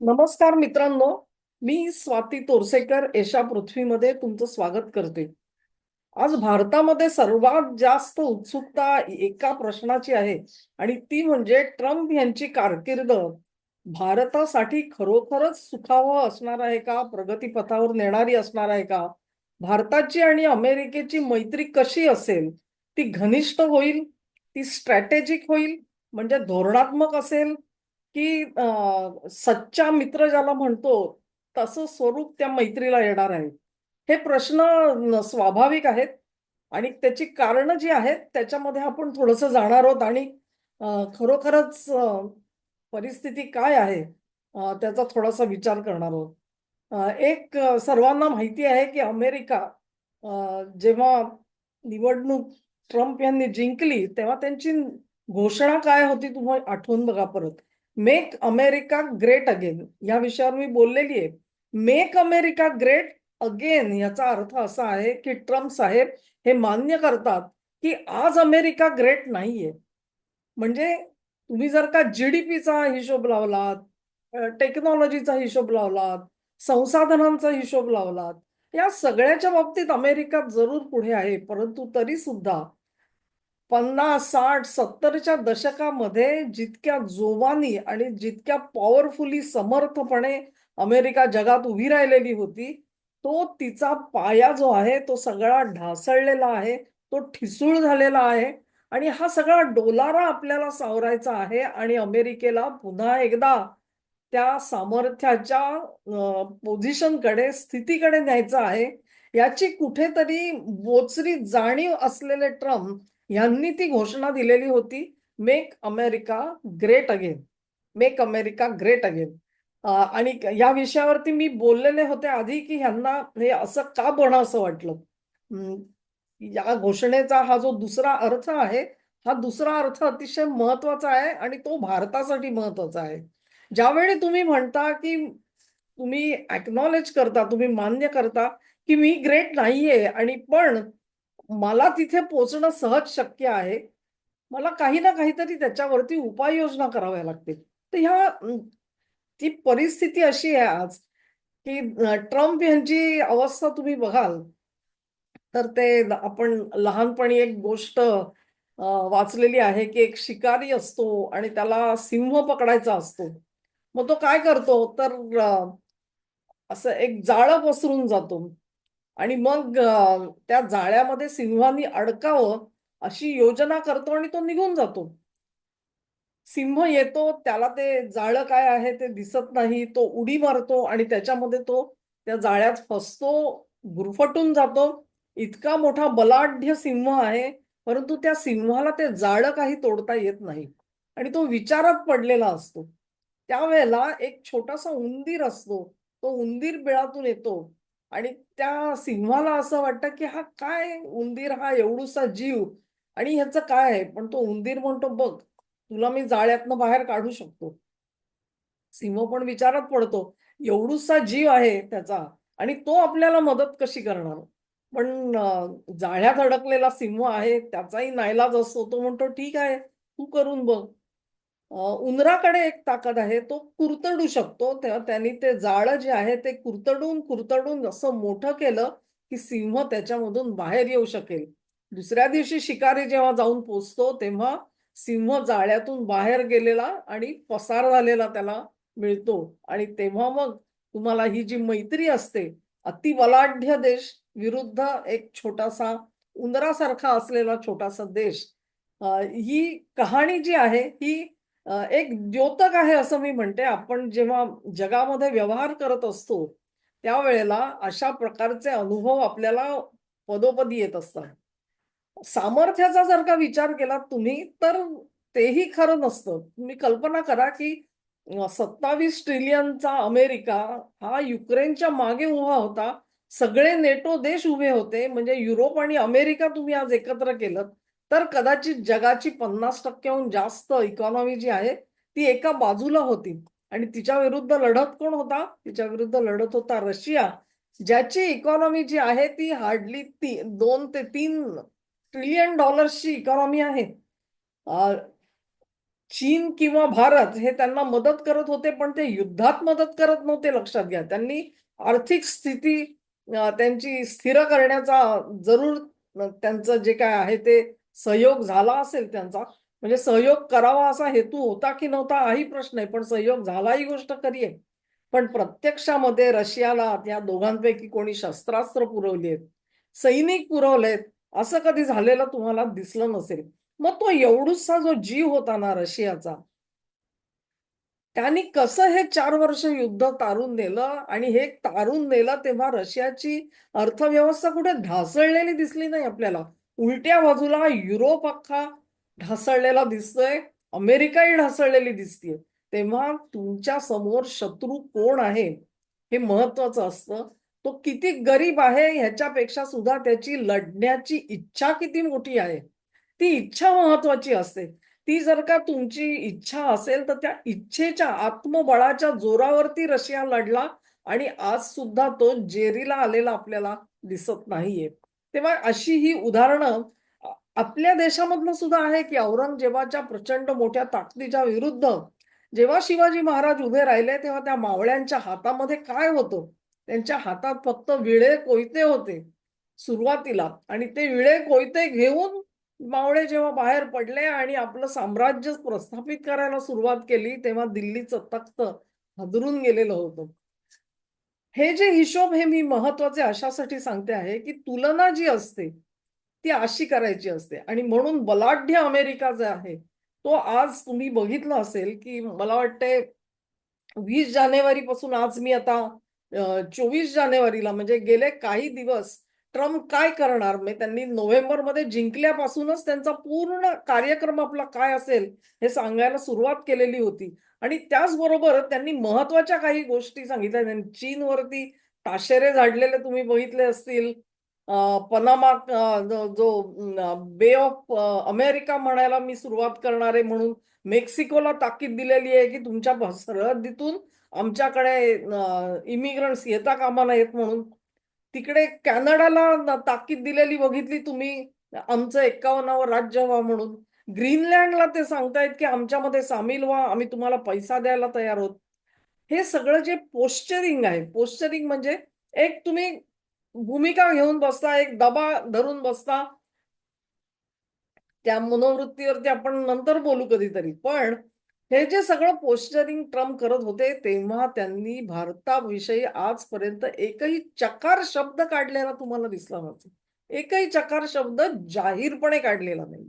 नमस्कार मित्रांनो मी स्वाती तोरसेकर एशा पृथ्वीमध्ये तुमचं स्वागत करते. आज भारतामध्ये सर्वात जास्त उत्सुकता एका प्रश्नाची आहे आणि ती म्हणजे ट्रम्प यांची कारकीर्द. भारतासाठी खरोखरच सुखावह असणार आहे का? प्रगतीपथावर नेणारी असणार आहे का? भारताची आणि अमेरिकेची मैत्री कशी असेल? ती घनिष्ठ होईल? ती स्ट्रॅटेजिक होईल? म्हणजे धोरणात्मक असेल? की सच्चा मित्र ज्याला म्हणतो तसं स्वरूप त्या मैत्रीला येणार आहे. हे प्रश्न स्वाभाविक आहेत. आणि त्याची कारणं जी आहेत त्याच्यामध्ये आपण थोडंसं जाणार आहोत. आणि खरोखरच परिस्थिती काय आहे त्याचा थोडासा विचार करणार आहोत. एक सर्वांना माहिती आहे की अमेरिका जेव्हा निवडणूक ट्रम्प यांनी जिंकली तेव्हा त्यांची घोषणा काय होती तुम्ही आठवून बघा परत. मेक अमेरिका ग्रेट अगेन या विषयावर मी बोललेली आहे. मेक अमेरिका ग्रेट अगेन याचा अर्थ असा आहे की ट्रम्प साहेब हे मान्य करतात की आज अमेरिका ग्रेट नाहीये. म्हणजे तुम्ही जर का जीडीपीचा हिशोब लावलात टेक्नॉलॉजीचा हिशोब लावलात संसाधनांचा हिशोब लावलात या सगळ्याच्या बाबतीत अमेरिका जरूर पुढे आहे. परंतु तरी सुद्धा पन्नास साठ सत्तरच्या दशकामध्ये जितक्या जोमानी आणि जितक्या पॉवरफुली समर्थपणे अमेरिका जगात उभी राहिलेली होती तो तिचा पाया जो आहे तो सगळा ढासळलेला आहे तो ठिसूळ झालेला आहे आणि हा सगळा डोलारा आपल्याला सावरायचा आहे आणि अमेरिकेला पुन्हा एकदा त्या सामर्थ्याच्या पोझिशनकडे स्थितीकडे न्यायचं आहे. याची कुठेतरी बोचरी जाणीव असलेले ट्रम्प यांनी ती घोषणा दिलेली होती make America great again make America great again. आणि या विषयावरती मी बोललेले होते आधी की ह्यांना हे असं का बनवं असं वाटलं? या घोषणेचा हा जो दुसरा अर्थ आहे हा दुसरा अर्थ अतिशय महत्त्वाचा आहे आणि तो भारतासाठी महत्त्वाचा आहे. ज्यावेळी तुम्ही म्हणता की तुम्ही ऍक्नॉलेज करता तुम्ही मान्य करता की मी ग्रेट नाहीये आणि पण मला तिथे पोचणं सहज शक्य आहे. मला काही ना काहीतरी त्याच्यावरती उपाययोजना कराव्या लागतील. तर ह्या ती परिस्थिती अशी आहे आज की ट्रम्प यांची अवस्था तुम्ही बघाल तर ते आपण लहानपणी एक गोष्ट वाचलेली आहे की एक शिकारी असतो आणि त्याला सिंह पकडायचा असतो. मग तो काय करतो? तर असं एक जाळं पसरून जातो. आणि मग त्या जाळ्यामध्ये सिंहांनी अडकावं अशी योजना करतो आणि तो निघून जातो. सिंह येतो त्याला ते जाळं काय आहे ते दिसत नाही तो उडी मारतो आणि त्याच्यामध्ये तो त्या जाळ्यात फसतो गुरफटून जातो. इतका मोठा बलाढ्य सिंह आहे परंतु त्या सिंहाला ते जाळं काही तोडता येत नाही आणि तो विचारात पडलेला असतो. त्यावेळेला एक छोटासा उंदीर असतो. तो उंदीर बिळातून येतो. आणि त्या सिंहाला असं वाटतं की हा काय उंदीर हा एवढूसा जीव. आणि ह्याचं काय आहे? पण तो उंदीर म्हणतो बघ तुला मी जाळ्यातनं बाहेर काढू शकतो. सिंह पण विचारात पडतो एवढूसा जीव आहे त्याचा आणि तो आपल्याला मदत कशी करणार? पण जाळ्यात अडकलेला सिंह आहे त्याचाही नाईलाज असतो. तो म्हणतो ठीक आहे तू करून बघ. उंदराकडे एक ताकद आहे तो कुरतडू शकतो. तेव्हा त्यांनी ते जाळं जे आहे ते कुरतडून कुरतडून असं मोठं केलं की सिंह त्याच्यामधून बाहेर येऊ शकेल. दुसऱ्या दिवशी शिकारी जेव्हा जाऊन पोचतो तेव्हा सिंह जाळ्यातून बाहेर गेलेला आणि पसार झालेला त्याला मिळतो. आणि तेव्हा मग तुम्हाला ही जी मैत्री असते अति बलाढ्य देश विरुद्ध एक छोटासा उंदरासारखा असलेला छोटासा देश ही कहाणी जी आहे ही एक द्योतक आहे असं मी म्हणते. आपण जेव्हा जगामध्ये व्यवहार करत असतो त्यावेळेला अशा प्रकारचे अनुभव आपल्याला पदोपदी येत असतात. सामर्थ्याचा जर का विचार केला तुम्ही तर तेही खरं नसतं. तुम्ही कल्पना करा की सत्तावीस ट्रिलियनचा अमेरिका हा युक्रेनच्या मागे उभा होता. सगळे नेटो देश उभे होते. म्हणजे युरोप आणि अमेरिका तुम्ही आज एकत्र केलं तर कदाचित जगाची पन्नास टक्क्याहून जास्त इकॉनॉमी जी आहे ती एका बाजूला होती. आणि तिच्या विरुद्ध लढत कोण होता? तिच्या विरुद्ध लढत होता रशिया ज्याची इकॉनॉमी जी आहे ती हार्डली ती दोन ते तीन ट्रिलियन डॉलर्सची इकॉनॉमी आहे. चीन किंवा भारत हे त्यांना मदत करत होते पण ते युद्धात मदत करत नव्हते लक्षात घ्या. त्यांनी आर्थिक स्थिती त्यांची स्थिर करण्याचा जरूर त्यांचं जे काय आहे ते सहयोग झाला असेल त्यांचा म्हणजे सहयोग करावा असा हेतू होता की नव्हता हाही प्रश्न आहे पण सहयोग झाला ही गोष्ट खरी आहे. पण प्रत्यक्षामध्ये रशियाला या दोघांपैकी कोणी शस्त्रास्त्र पुरवली आहेत सैनिक पुरवलेत असं कधी झालेलं तुम्हाला दिसलं नसेल मग तो एवढूसा जो जीव होता ना रशियाचा त्यांनी कसं हे चार वर्ष युद्ध तारून नेलं आणि हे तारून नेलं तेव्हा रशियाची अर्थव्यवस्था कुठे ढासळलेली दिसली नाही आपल्याला. उलट्या बाजूला युरोप अख्खा ढासळलेला दिसतोय अमेरिकाही ढासळलेली दिसते तेव्हा तुमच्यासमोर शत्रू कोण आहे? हे महत्वाचं असतं. तो किती गरीब आहे ह्याच्यापेक्षा सुद्धा त्याची लढण्याची इच्छा किती मोठी आहे? ती इच्छा महत्वाची असते. ती जर का तुमची इच्छा असेल तर त्या इच्छेच्या आत्मबळाच्या जोरावरती रशिया लढला आणि आज सुद्धा तो जेरीला आलेला आपल्याला दिसत नाहीये. तेव्हा अशी ही उदाहरणं आपल्या देशामधलं सुद्धा आहे की औरंगजेबाच्या प्रचंड मोठ्या ताकदीच्या विरुद्ध जेव्हा शिवाजी महाराज उभे राहिले तेव्हा त्या मावळ्यांच्या हातामध्ये काय होतं? त्यांच्या हातात फक्त विळे कोयते होते सुरुवातीला. आणि ते विळे कोयते घेऊन मावळे जेव्हा बाहेर पडले आणि आपलं साम्राज्य प्रस्थापित करायला सुरुवात केली तेव्हा दिल्लीचं तख्त हादरून गेलेलं होतं. हे जे हिशोब हे मी महत्त्वाचे अशासाठी सांगते आहे की तुलना जी असते ती अशी करायची असते. आणि म्हणून बलाढ्य अमेरिका जे आहे तो आज तुम्ही बघितलं असेल की मला वाटते वीस जानेवारी पासून आज मी आता चोवीस जानेवारीला म्हणजे गेले काही दिवस ट्रम्प काय करणार? म्हणजे त्यांनी नोव्हेंबरमध्ये जिंकल्यापासूनच त्यांचा पूर्ण कार्यक्रम आपला काय असेल हे सांगायला सुरुवात केलेली होती. आणि त्याचबरोबर त्यांनी महत्त्वाच्या काही गोष्टी सांगितल्या. त्यांनी चीनवरती ताशेरे झाडलेले तुम्ही बघितले असतील. पनामा जो- बे ऑफ अमेरिका म्हणायला मी सुरुवात करणार आहे म्हणून मेक्सिकोला ताकीद दिलेली आहे की तुमच्या सरहद्दीतून आमच्याकडे इमिग्रंट्स येता कामा नयेत म्हणून तिकडे कॅनडाला ताकीद दिलेली बघितली तुम्ही. आमचं एक्कावन्नावं राज्य व्हा म्हणून. ग्रीनलँडला ते सांगतायत की आमच्यामध्ये सामील व्हा आम्ही तुम्हाला पैसा द्यायला तयार आहोत. हे सगळं जे पोस्चरिंग आहे पोस्चरिंग म्हणजे एक तुम्ही भूमिका घेऊन बसता एक दबा धरून बसता. त्या मनोवृत्तीवरती आपण नंतर बोलू कधीतरी. पण हे जे सगळं पोस्टरिंग ट्रम्प करत होते तेव्हा त्यांनी भारताविषयी आजपर्यंत एकही चकार शब्द काढलेला तुम्हाला दिसला नव्हता एकही चकार शब्द जाहीरपणे काढलेला नाही.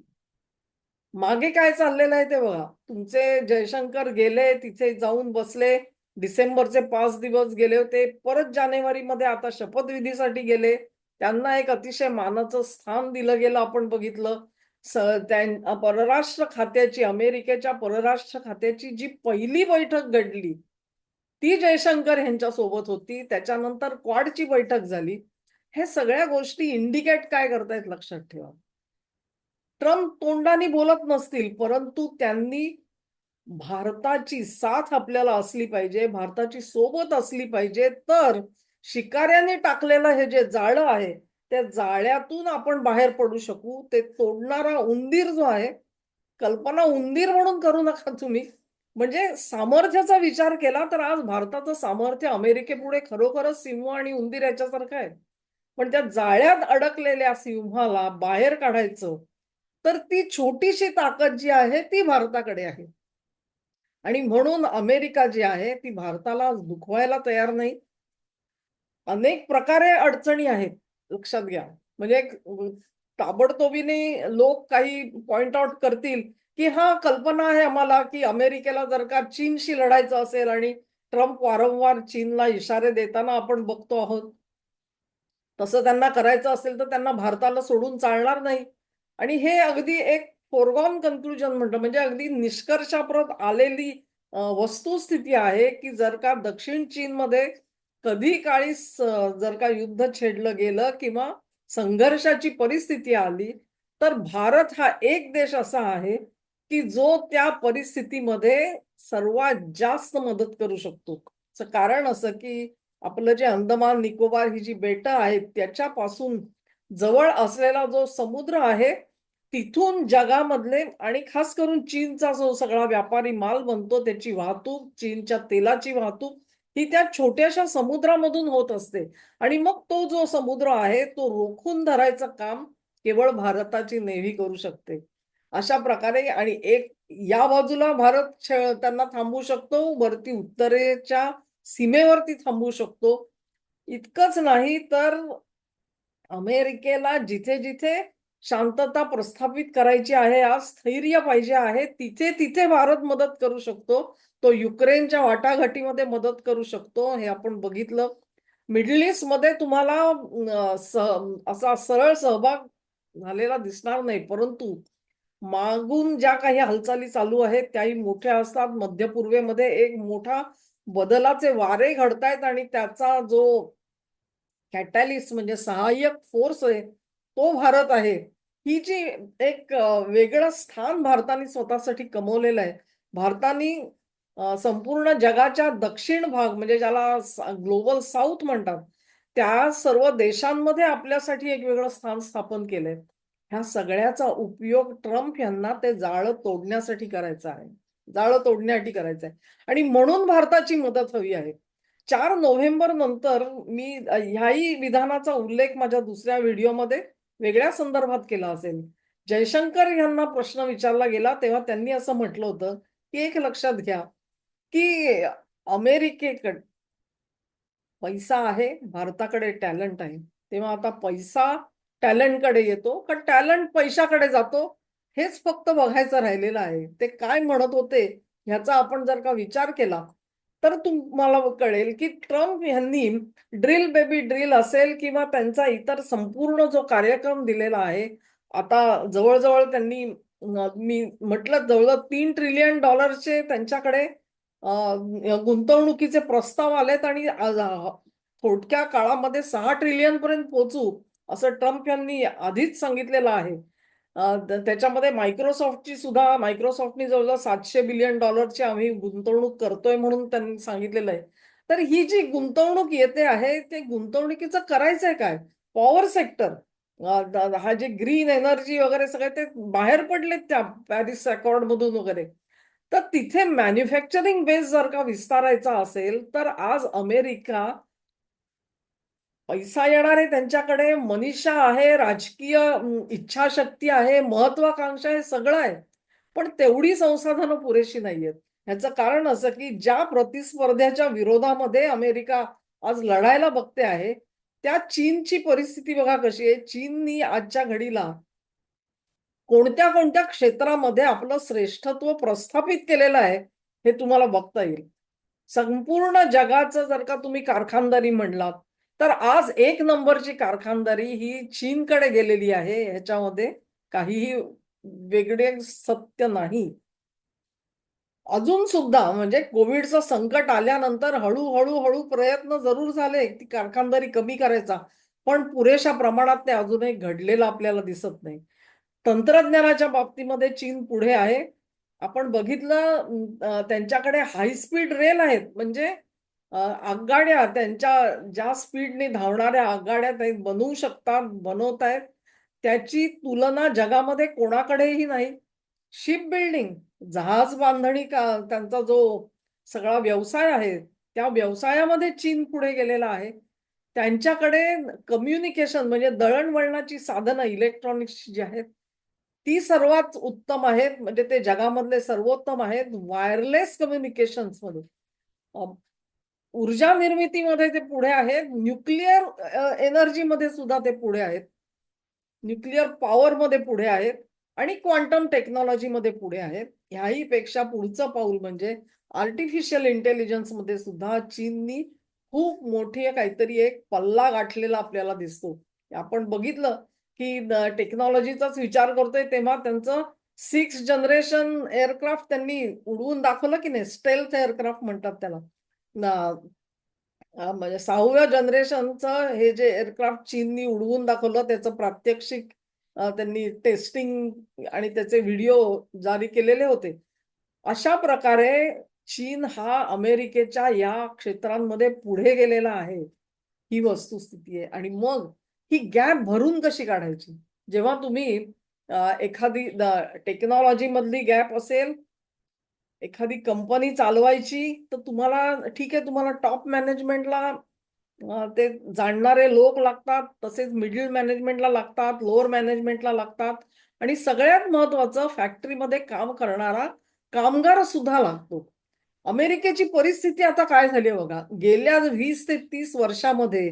मागे काय चाललेलं आहे ते बघा. तुमचे जयशंकर गेले तिथे जाऊन बसले. डिसेंबरचे पाच दिवस गेले होते. परत जानेवारीमध्ये आता शपथविधीसाठी गेले. त्यांना एक अतिशय मानाचं स्थान दिलं गेलं आपण बघितलं. परराष्ट्र खात्याची अमेरिकेच्या परराष्ट्र खात्याची जी पहिली बैठक घडली ती जयशंकर यांच्या सोबत होती. त्याच्यानंतर क्वाडची बैठक झाली. हे सगळ्या गोष्टी इंडिकेट काय करतायत लक्षात ठेवा. ट्रम्प तोंडाने बोलत नसतील परंतु त्यांनी भारताची साथ आपल्याला असली पाहिजे भारताची सोबत असली पाहिजे तर शिकाऱ्याने टाकलेलं हे जे जाळं आहे त्या जाळ्यातून आपण बाहेर पडू शकू. ते तोडणारा उंदीर जो आहे कल्पना उंदीर म्हणून करू नका तुम्ही. म्हणजे सामर्थ्याचा विचार केला तर आज भारताचं सामर्थ्य अमेरिकेपुढे खरोखरच सिंह आणि उंदीर याच्यासारखं आहे. पण त्या जाळ्यात अडकलेल्या सिंहाला बाहेर काढायचं तर ती छोटीशी ताकद जी आहे ती भारताकडे आहे. आणि म्हणून अमेरिका जी आहे ती भारताला दुखवायला तयार नाही. अनेक प्रकारे अडचणी आहेत. लक्षात घ्या. म्हणजे ताबडतोबीने लोक काही पॉइंट आउट करतील की हा कल्पना आहे आम्हाला की अमेरिकेला जर का चीनशी लढायचं असेल आणि ट्रम्प वारंवार चीनला इशारे देताना आपण बघतो आहोत. तसं त्यांना करायचं असेल तर त्यांना भारताला सोडून चालणार नाही. आणि हे अगदी एक फोरगॉन कन्क्लुजन म्हणतं. म्हणजे अगदी निष्कर्षाप्रत आलेली वस्तुस्थिती आहे की जर का दक्षिण चीनमध्ये कधी काळी जर का युद्ध छेडलं गेलं किंवा संघर्षाची परिस्थिती आली तर भारत हा एक देश असा आहे की जो त्या परिस्थितीमध्ये सर्वात जास्त मदत करू शकतो. कारण असं की आपलं जे अंदमान निकोबार ही जी बेटं आहेत त्याच्यापासून जवळ असलेला जो समुद्र आहे तिथून जगामधले आणि खास करून चीनचा जो सगळा व्यापारी माल बनतो त्याची वाहतूक चीनच्या तेलाची वाहतूक ही त्या छोट्याशा समुद्रामधून होत असते. आणि मग तो जो समुद्र आहे तो रोखून धरायचं काम केवळ भारताची नेव्ही करू शकते. अशा प्रकारे आणि एक या बाजूला भारत त्यांना थांबवू शकतो वरती उत्तरेच्या सीमेवरती थांबवू शकतो. इतकंच नाही तर अमेरिकेला जिथे जिथे शांतता प्रस्थापित करायची आहे आज स्थैर्य पाहिजे आहे तिथे तिथे भारत मदत करू शकतो. तो युक्रेनच्या वाटाघाटीमध्ये मदत करू शकतो. हे आपण बघितलं. मिडल ईस्टमध्ये तुम्हाला असा सरळ सहभाग झालेला दिसणार नाही. परंतु मागून ज्या काही हालचाली चालू आहेत त्याही मोठ्या असतात. मध्य पूर्वेमध्ये एक मोठा बदलाचे वारे घडतायत आणि त्याचा जो कॅटॅलिस्ट म्हणजे सहाय्यक फोर्स आहे तो भारत आहे. ही जी एक वेगळं स्थान भारताने स्वतःसाठी कमवलेलं आहे. भारताने संपूर्ण जगाच्या दक्षिण भाग म्हणजे ज्याला ग्लोबल साऊथ म्हणतात त्या सर्व देशांमध्ये आपल्यासाठी एक वेगळं स्थान स्थापन केलंय. ह्या सगळ्याचा उपयोग ट्रम्प यांना ते जाळं तोडण्यासाठी करायचं आहे. जाळं तोडण्यासाठी करायचं आहे. आणि म्हणून भारताची मदत हवी आहे. चार नोव्हेंबर नंतर मी ह्याही विधानाचा उल्लेख माझ्या दुसऱ्या व्हिडिओमध्ये वेगळ्या संदर्भात केला असेल. जयशंकर यांना प्रश्न विचारला गेला तेव्हा त्यांनी असं म्हटलं होतं की एक लक्षात घ्या की अमेरिकेकडे पैसा आहे भारताकडे टॅलेंट आहे. तेव्हा आता पैसा टॅलेंटकडे येतो का टॅलेंट पैशाकडे जातो हेच फक्त बघायचं राहिलेलं आहे. ते काय म्हणत होते ह्याचा आपण जर का विचार केला तर तुम्हाला कळेल की ट्रम्प यांनी ड्रिल बेबी ड्रिल असेल किंवा त्यांचा इतर संपूर्ण जो कार्यक्रम दिलेला आहे आता जवळजवळ त्यांनी मी म्हटलं जवळजवळ तीन ट्रिलियन डॉलरचे त्यांच्याकडे गुंतवणुकीचे प्रस्ताव आलेत आणि थोडक्या काळामध्ये सहा ट्रिलियन पर्यंत पोहोचू असं ट्रम्प यांनी आधीच सांगितलेलं आहे. त्याच्यामध्ये मायक्रोसॉफ्टची सुद्धा मायक्रोसॉफ्टनी जवळजवळ सातशे बिलियन डॉलरची आम्ही गुंतवणूक करतोय म्हणून त्यांनी सांगितलेलं आहे. तर ही जी गुंतवणूक येते आहे ते गुंतवणुकीचं करायचंय काय? पॉवर सेक्टर हा जे ग्रीन एनर्जी वगैरे सगळे ते बाहेर पडलेत त्या पॅरिस अकॉर्ड मधून वगैरे. तर तिथे मॅन्युफॅक्चरिंग बेस जर का विस्तारायचा असेल तर आज अमेरिका पैसा येणार आहे त्यांच्याकडे मनीषा आहे राजकीय इच्छाशक्ती आहे महत्वाकांक्षा आहे सगळं आहे. पण तेवढी संसाधनं पुरेशी नाहीयेत. ह्याचं कारण असं की ज्या प्रतिस्पर्ध्याच्या विरोधामध्ये अमेरिका आज लढायला बघते आहे त्या चीनची परिस्थिती बघा कशी आहे. चीननी आजच्या घडीला कोणत्या कोणत्या क्षेत्रामध्ये आपलं श्रेष्ठत्व प्रस्थापित केलेलं आहे हे तुम्हाला बघता येईल. संपूर्ण जगाचं जर का तुम्ही कारखानदारी म्हणलात तर आज एक नंबरची कारखानदारी ही चीनकडे गेलेली आहे. ह्याच्यामध्ये काहीही वेगळे सत्य नाही. अजून सुद्धा म्हणजे कोविडचं संकट आल्यानंतर हळूहळू हळू प्रयत्न जरूर झाले ती कारखानदारी कमी करायचा पण पुरेशा प्रमाणात ते अजूनही घडलेलं आपल्याला दिसत नाही. तंत्रज्ञानाच्या बाबतीमध्ये चीन पुढे आहे. आपण बघितलं त्यांच्याकडे हाय स्पीड रेल आहेत. म्हणजे आगगाड्या त्यांच्या ज्या स्पीडने धावणाऱ्या आगगाड्या ते बनवू शकतात बनवत आहेत. त्याची तुलना जगामध्ये कोणाकडेही नाही. शिप बिल्डिंग जहाज बांधणी का त्यांचा जो सगळा व्यवसाय आहे त्या व्यवसायामध्ये चीन पुढे गेलेला आहे. त्यांच्याकडे कम्युनिकेशन म्हणजे दळणवळणाची साधनं इलेक्ट्रॉनिक्स जी आहेत ती सर्वात उत्तम आहेत म्हणजे ते जगामधले सर्वोत्तम आहेत वायरलेस कम्युनिकेशन्समध्ये ऊर्जा निर्मितीमध्ये ते पुढे आहेत न्यूक्लिअर एनर्जीमध्ये सुद्धा ते पुढे आहेत न्यूक्लिअर पॉवर मध्ये पुढे आहेत आणि क्वांटम टेक्नॉलॉजी मध्ये पुढे आहेत. ह्याही पेक्षा पुढचं पाऊल म्हणजे आर्टिफिशियल इंटेलिजन्समध्ये सुद्धा चीननी खूप मोठी काहीतरी एक पल्ला गाठलेला आपल्याला दिसतो. आपण बघितलं की टेक्नॉलॉजीचाच विचार करतोय तेव्हा त्यांचं सिक्स जनरेशन एअरक्राफ्ट त्यांनी उडवून दाखवलं की नाही? स्टेल्थ एअरक्राफ्ट म्हणतात त्याला. म्हणजे सहाव्या जनरेशनचं हे जे एअरक्राफ्ट चीननी उडवून दाखवलं त्याचं प्रात्यक्षिक त्यांनी टेस्टिंग आणि त्याचे व्हिडिओ जारी केलेले होते. अशा प्रकारे चीन हा अमेरिकेच्या या क्षेत्रांमध्ये पुढे गेलेला आहे. ही वस्तुस्थिती आहे. आणि मग ही गॅप भरून कशी काढायची? जेव्हा तुम्ही एखादी टेक्नॉलॉजी मधली गॅप असेल एखादी कंपनी चालवायची तर तुम्हाला ठीक आहे तुम्हाला टॉप मॅनेजमेंटला ते जाणणारे लोक लागतात तसेच मिडल मॅनेजमेंटला लागतात लोअर मॅनेजमेंटला लागतात आणि सगळ्यात महत्वाचं फॅक्टरीमध्ये काम करणारा कामगार सुद्धा लागतो. अमेरिकेची परिस्थिती आता काय झाली आहे बघा? गेल्या वीस ते तीस वर्षामध्ये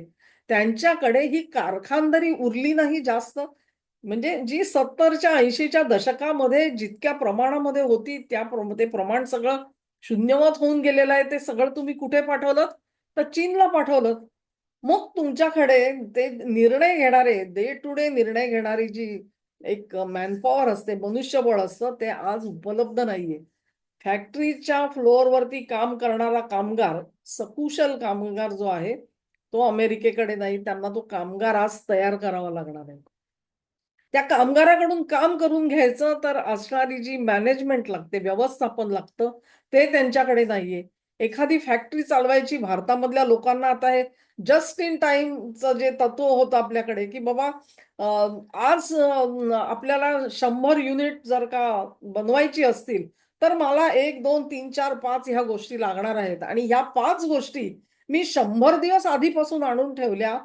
त्यांच्याकडे ही कारखानदारी उरली नाही जास्त. म्हणजे जी सत्तरच्या ऐंशीच्या दशकामध्ये जितक्या प्रमाणामध्ये होती त्या ते प्रमाण सगळं शून्यवत होऊन गेलेलं आहे ते सगळं तुम्ही कुठे पाठवलं तर चीनला पाठवलं मग तुमच्याकडे ते निर्णय घेणारे डे टू डे निर्णय घेणारी जी एक मॅनपॉवर असते मनुष्यबळ असतं ते आज उपलब्ध नाहीये. फॅक्टरीच्या फ्लोअरवरती काम करणारा कामगार सकुशल कामगार जो आहे तो अमेरिकेकडे नाही त्यांना तो कामगार आज तयार करावा लागणार आहे. त्या कामगाराकडून काम करून घ्यायचं तर असणारी जी मॅनेजमेंट लागते व्यवस्थापन लागतं ते त्यांच्याकडे नाहीये. एखादी फॅक्टरी चालवायची भारतामधल्या लोकांना आता हे जस्ट इन टाइमचं जे तत्व होतं आपल्याकडे की बाबा आज आपल्याला शंभर युनिट जर का बनवायची असतील तर मला एक दोन तीन चार पाच ह्या गोष्टी लागणार आहेत. आणि ह्या पाच गोष्टी मी शंभर दिवस आधीपासून आणून ठेवल्या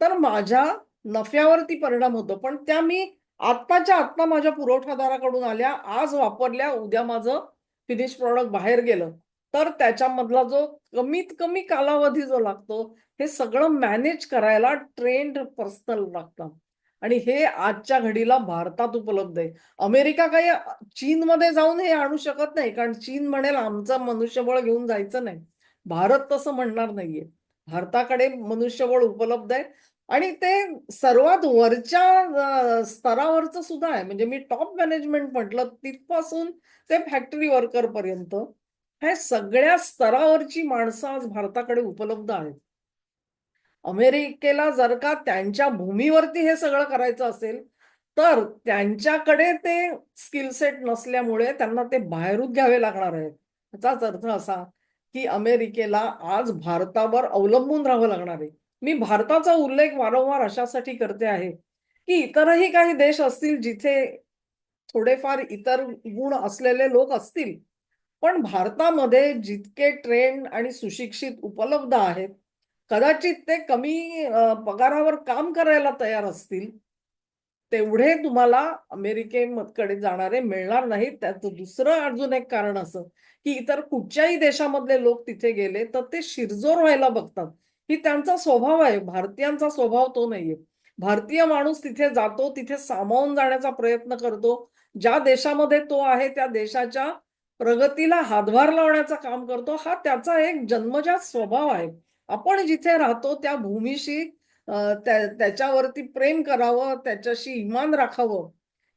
तर माझ्या नफ्यावरती परिणाम होतो. पण त्या मी आत्ताच्या आत्ता माझ्या पुरवठादाराकडून आल्या आज वापरल्या उद्या माझं फिनिश प्रॉडक्ट बाहेर गेलं. तर त्याच्यामधला जो कमीत कमी कालावधी जो लागतो हे सगळं मॅनेज करायला ट्रेंड पर्सनल लागतं. आणि हे आजच्या घडीला भारतात उपलब्ध आहे. अमेरिका काही चीनमध्ये जाऊन हे आणू शकत नाही कारण चीन म्हणेल आमचं मनुष्यबळ घेऊन जायचं नाही. भारत तसं म्हणणार नाहीये. भारताकडे मनुष्यबळ उपलब्ध आहे आणि ते सर्वात वरच्या स्तरावरचं सुद्धा आहे. म्हणजे मी टॉप मॅनेजमेंट म्हटलं तिथपासून ते फॅक्टरी वर्कर पर्यंत हे सगळ्या स्तरावरची माणसं आज भारताकडे उपलब्ध आहेत. अमेरिकेला जर का त्यांच्या भूमीवरती हे सगळं करायचं असेल तर त्यांच्याकडे ते स्किल सेट नसल्यामुळे त्यांना ते बाहेरून घ्यावे लागणार आहेत. याचाच अर्थ असा की अमेरिकेला आज भारतावर अवलंबून राहावं लागणार आहे. मी भारताचा उल्लेख वारंवार अशासाठी करते आहे की इतरही काही देश असतील जिथे थोडेफार इतर गुण असलेले लोक असतील पण भारतामध्ये जितके ट्रेंड आणि सुशिक्षित उपलब्ध आहेत कदाचित ते कमी पगारावर काम करायला तयार असतील तेवढे तुम्हाला अमेरिकेकडे जाणारे मिळणार नाहीत. त्याचं दुसरं अजून एक कारण असं की इतर कुठच्याही देशामधले लोक तिथे गेले तर ते शिरजोर व्हायला बघतात. ही त्यांचा स्वभाव आहे. भारतीयांचा स्वभाव तो नाहीये. भारतीय माणूस तिथे जातो तिथे सामावून जाण्याचा प्रयत्न करतो. ज्या देशामध्ये तो आहे त्या देशाच्या प्रगतीला हातभार लावण्याचं काम करतो. हा त्याचा एक जन्मजात स्वभाव आहे. आपण जिथे राहतो त्या भूमीशी त्याच्यावरती प्रेम करावं त्याच्याशी इमान राखावं.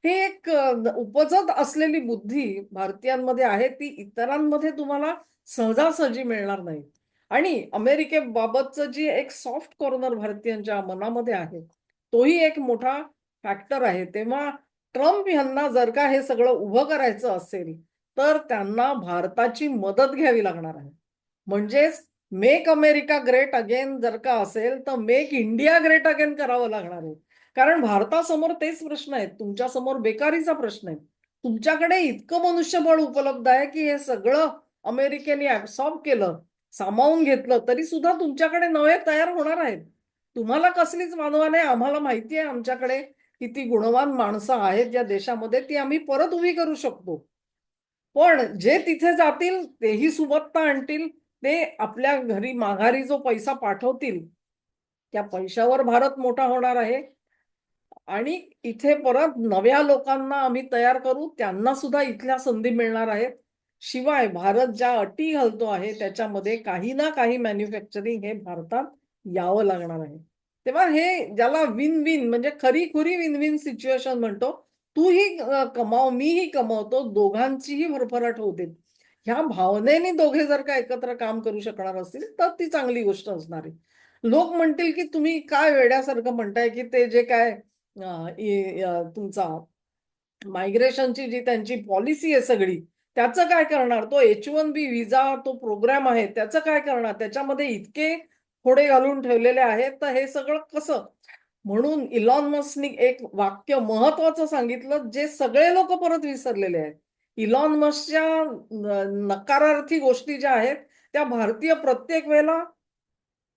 हे एक उपजत असलेली बुद्धी भारतीयांमध्ये आहे ती इतरांमध्ये तुम्हाला सहजासहजी मिळणार नाही. आणि अमेरिकेबाबतचं जी एक सॉफ्ट कॉर्नर भारतीयांच्या मनामध्ये आहे तोही एक मोठा फॅक्टर आहे. तेव्हा ट्रम्प यांना जर का हे सगळं उभं करायचं असेल तर त्यांना भारताची मदत घ्यावी लागणार आहे. म्हणजेच मेक अमेरिका ग्रेट अगेन जर का असेल तर मेक इंडिया ग्रेट अगेन करावं लागणार आहे. कारण भारतासमोर तेच प्रश्न आहेत. तुमच्यासमोर बेकारीचा प्रश्न आहे. तुमच्याकडे इतकं मनुष्यबळ उपलब्ध आहे की हे सगळं अमेरिकेने ऍब्सॉर्ब केलं सामावून घेतलं तरी सुद्धा तुमच्याकडे नवे तयार होणार आहेत. तुम्हाला कसलीच मानवा नाही आम्हाला माहिती आहे आमच्याकडे किती गुणवान माणसं आहेत या देशामध्ये ती आम्ही परत उभी करू शकतो. पण जे तिथे जातील तेही सुबत्ता आणतील ते आपल्या घरी माघारी जो पैसा पाठवतील त्या पैशावर भारत मोठा होणार आहे. आणि इथे परत नव्या लोकांना आम्ही तयार करू त्यांना सुद्धा इथल्या संधी मिळणार आहेत. शिवाय भारत ज्या अटी घालतो आहे त्याच्यामध्ये काही ना काही मॅन्युफॅक्चरिंग हे भारतात यावं लागणार आहे. तेव्हा हे ज्याला विन विन म्हणजे खरी खुरी विन विन सिच्युएशन म्हणतो तूही कमाव मीही कमावतो दोघांचीही भरभराट होते. ह्या भावनेने दोघे जर का एकत्र काम करू शकणार असतील तर ती चांगली गोष्ट असणार आहे. लोक म्हणतील की तुम्ही काय वेड्यासारखं म्हणताय की ते जे काय तुमचा मायग्रेशनची जी त्यांची पॉलिसी आहे सगळी त्याचं काय करणार? तो एच वन बी व्हिजा तो प्रोग्राम आहे त्याचं काय करणार? त्याच्यामध्ये इतके थोडे घालून ठेवलेले आहेत तर हे सगळं कसं? म्हणून इलॉन मस्कनी एक वाक्य महत्वाचं सांगितलं जे सगळे लोक परत विसरलेले आहेत. इलॉन मस्कच्या नकारार्थी गोष्टी ज्या आहेत त्या भारतीय प्रत्येक वेळेला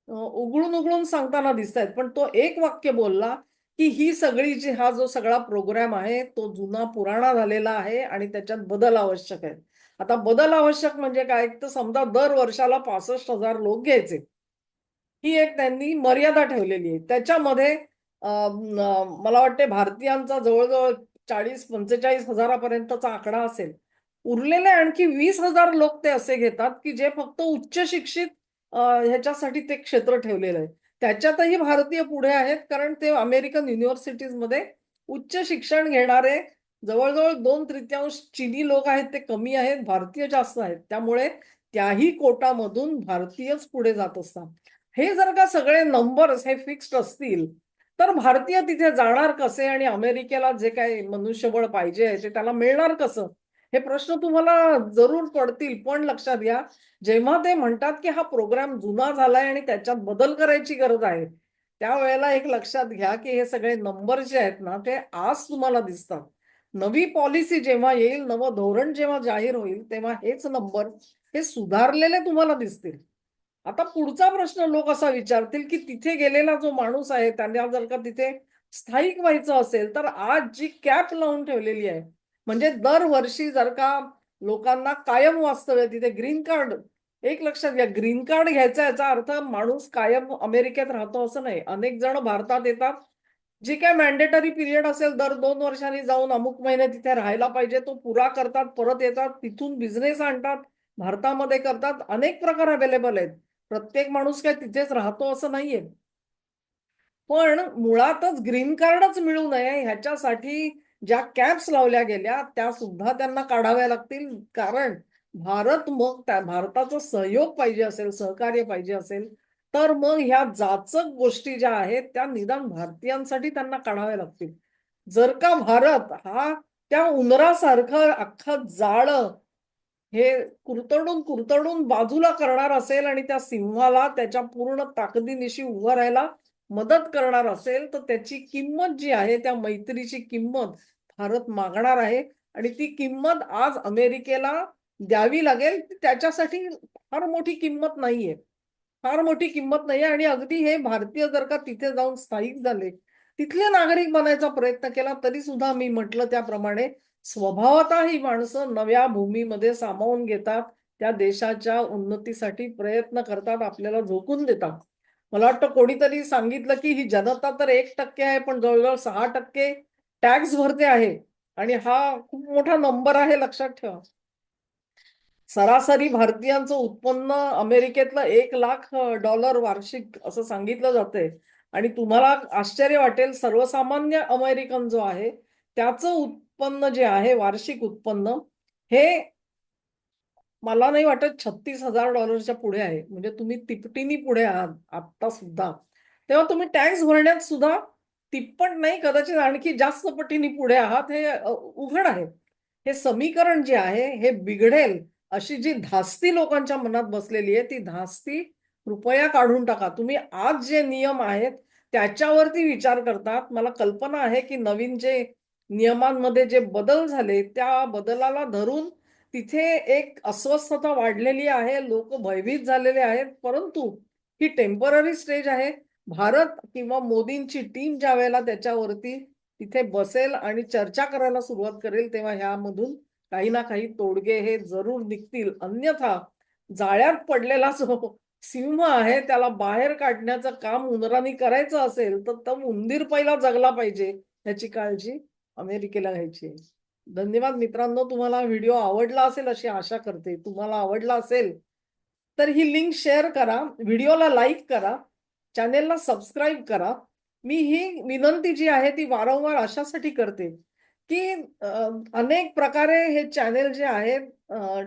उघडून उघडून सांगताना दिसत आहेत पण तो एक वाक्य बोलला की ही सगळी जी हा जो सगळा प्रोग्राम आहे तो जुना पुराणा झालेला आहे आणि त्याच्यात बदल आवश्यक आहे आता बदल आवश्यक म्हणजे काय? तर समजा दर वर्षाला पासष्ट हजार लोक घ्यायचे. ही एक त्यांनी मर्यादा ठेवलेली आहे. त्याच्यामध्ये मला वाटते भारतीयांचा जवळजवळ चाळीस पंचेचाळीस हजारापर्यंतचा आकडा असेल. उरलेले आणखी वीस हजार लोक ते असे घेतात की जे फक्त उच्च शिक्षित ह्याच्यासाठी ते क्षेत्र ठेवलेलं आहे. त्याच्यातही भारतीय पुढे आहेत कारण ते अमेरिकन युनिव्हर्सिटीजमध्ये उच्च शिक्षण घेणारे जवळजवळ दोन तृतीयांश चिनी लोक आहेत ते कमी आहेत भारतीय जास्त आहेत. त्यामुळे त्याही कोटामधून भारतीयच पुढे जात असतात. हे जर का सगळे नंबर्स हे फिक्स्ड असतील तर भारतीय तिथे जाणार कसे आणि अमेरिकेला जे काही मनुष्यबळ पाहिजे ते त्याला मिळणार कसं? हे प्रश्न तुम्हाला जरूर पडतील पण लक्षात घ्या जेव्हा ते म्हणतात की हा प्रोग्राम जुना झालाय आणि त्याच्यात बदल करायची गरज आहे त्यावेळेला एक लक्षात घ्या की हे सगळे नंबर जे आहेत ना ते आज तुम्हाला दिसतात. नवी पॉलिसी जेव्हा येईल नवं धोरण जेव्हा जाहीर होईल तेव्हा हेच नंबर हे सुधारलेले तुम्हाला दिसतील. आता पुढचा प्रश्न लोक असा विचारतील की तिथे गेलेला जो माणूस आहे त्यांना जर का तिथे स्थायिक व्हायचं असेल तर आज जी कॅप लावून ठेवलेली आहे म्हणजे दरवर्षी जर का लोकांना कायम वास्तव्य तिथे ग्रीन कार्ड एक लक्षात घ्या ग्रीन कार्ड घ्यायचा याचा अर्थ माणूस कायम अमेरिकेत राहतो असं नाही. अनेक जण भारतात येतात जे काय मॅन्डेटरी पिरियड असेल दर दोन वर्षांनी जाऊन अमुक महिने तिथे राहायला पाहिजे तो पुरा करतात परत येतात तिथून बिझनेस आणतात भारतामध्ये करतात अनेक प्रकार अवेलेबल आहेत. प्रत्येक माणूस काय तिथेच राहतो असं नाहीये. पण मुळातच ग्रीन कार्डच मिळू नये ह्याच्यासाठी ज्या कॅप्स लावल्या गेल्या त्या सुद्धा त्यांना काढाव्या लागतील. कारण भारत मग त्या भारताचा सहयोग पाहिजे असेल सहकार्य पाहिजे असेल तर मग ह्या जाचक गोष्टी ज्या आहेत त्या निदान भारतीयांसाठी त्यांना काढाव्या लागतील. जर का भारत हा त्या उंदरासारखं अख्खं जाळं हे कुरतडून कुरतडून बाजूला करणार असेल आणि त्या सिंहाला त्याच्या पूर्ण ताकदीनिशी उभं राहायला मदत करणार असेल तर त्याची किंमत जी आहे त्या मैत्रीची किंमत भारत मागणार आहे. आणि ती किंमत आज अमेरिकेला द्यावी लागेल त्याच्यासाठी फार मोठी किंमत नाहीये. फार मोठी किंमत नाहीये आणि अगदी हे भारतीय जर का तिथे जाऊन स्थायिक झाले तिथले नागरिक बनायचा प्रयत्न केला तरी सुद्धा मी म्हटलं त्याप्रमाणे स्वभावतः ही माणसं नव्या भूमीमध्ये सामावून घेतात त्या देशाच्या उन्नतीसाठी प्रयत्न करतात आपल्याला झोकून देतात. मला वाटतं कोणीतरी सांगितलं की ही जनता तर एक टक्के आहे पण जवळजवळ सहा टक्के टॅक्स भरते आहे. आणि हा खूप मोठा नंबर आहे लक्षात ठेवा. सरासरी भारतीयांचं उत्पन्न अमेरिकेतलं एक लाख डॉलर वार्षिक असं सांगितलं जातंय. आणि तुम्हाला आश्चर्य वाटेल सर्वसामान्य अमेरिकन जो आहे त्याचं उत्पन्न जे आहे वार्षिक उत्पन्न हे मला नाही वाटत छत्तीस हजार डॉलरच्या पुढे आहे. म्हणजे तुम्ही तिपटीनी पुढे आहात आता सुद्धा. तेव्हा तुम्ही टॅक्स भरण्यात सुद्धा तिप्पट नाही कदाचित आणखी जास्त पटीने पुढे आहात हे उघड आहे. हे समीकरण जे आहे हे बिघडेल अशी जी धास्ती लोकांच्या मनात बसलेली आहे ती धास्ती कृपया काढून टाका. तुम्ही आज जे नियम आहेत त्याच्यावरती विचार करतात. मला कल्पना आहे की नवीन जे नियमांमध्ये जे बदल झाले त्या बदलाला धरून तिथे एक अस्वस्थता वाढलेली आहे लोक भयभीत झालेले आहेत. परंतु ही टेंपररी स्टेज आहे. भारत किंवा मोदींची टीम ज्या वेळेला त्याच्यावरती तिथे बसेल आणि चर्चा करायला सुरुवात करेल तेव्हा ह्यामधून काही ना काही तोडगे हे जरूर निघतील. अन्यथा जाळ्यात पडलेला जो सिंह आहे त्याला बाहेर काढण्याचं काम उंदरांनी करायचं असेल तर तो उंदीर पहिला जगला पाहिजे याची काळजी अमेरिकेला घ्यायची. धन्यवाद मित्रांनो तुम्हाला व्हिडिओ आवडला असेल अशी आशा करते. तुम्हाला आवडला असेल तर ही लिंक शेअर करा व्हिडिओला लाईक करा चॅनेलला सबस्क्राईब करा. मी ही विनंती जी आहे ती वारंवार अशासाठी करते की अनेक प्रकारे हे चॅनेल जे आहेत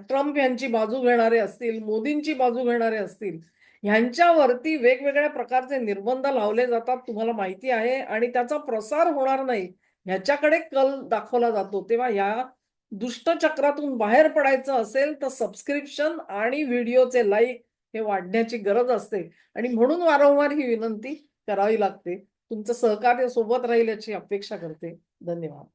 ट्रम्प यांची बाजू घेणारे असतील मोदींची बाजू घेणारे असतील ह्यांच्यावरती वेगवेगळ्या प्रकारचे निर्बंध लावले जातात तुम्हाला माहिती आहे. आणि त्याचा प्रसार होणार नाही ह्याच्याकडे कल दाखवला जातो. तेव्हा ह्या दुष्टचक्रातून बाहेर पडायचं असेल तर सबस्क्रिप्शन आणि व्हिडिओचे लाईक हे वाढण्याची गरज असते. आणि म्हणून वारंवार ही विनंती करावी लागते. तुमचं सहकार्य सोबत राहील याची अपेक्षा करते. धन्यवाद.